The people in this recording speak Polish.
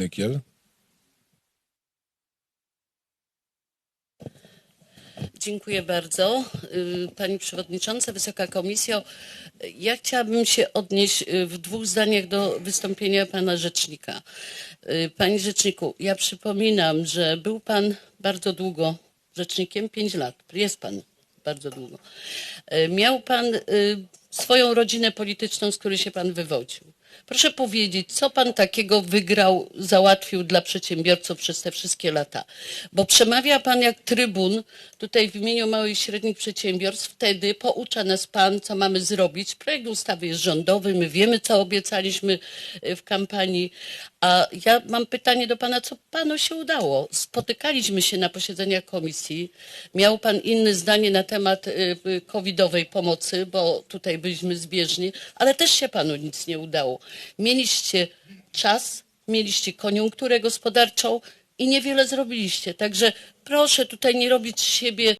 Nykiel. Dziękuję bardzo. Y, Pani Przewodnicząca, Wysoka Komisjo, ja chciałabym się odnieść y, w dwóch zdaniach do wystąpienia Pana Rzecznika. Y, Panie Rzeczniku, ja przypominam, że był Pan bardzo długo rzecznikiem, pięć lat. Jest Pan bardzo długo. Miał Pan swoją rodzinę polityczną, z której się Pan wywodził. Proszę powiedzieć, co Pan takiego wygrał, załatwił dla przedsiębiorców przez te wszystkie lata? Bo przemawia Pan jak trybun tutaj w imieniu małych i średnich przedsiębiorstw. Wtedy poucza nas Pan, co mamy zrobić. Projekt ustawy jest rządowy, my wiemy, co obiecaliśmy y, w kampanii. A ja mam pytanie do Pana, co Panu się udało? Spotykaliśmy się na posiedzeniach komisji. Miał Pan inne zdanie na temat y, covidowej pomocy, bo tutaj byliśmy zbieżni, ale też się Panu nic nie udało. Mieliście czas, mieliście koniunkturę gospodarczą i niewiele zrobiliście. Także proszę tutaj nie robić z siebie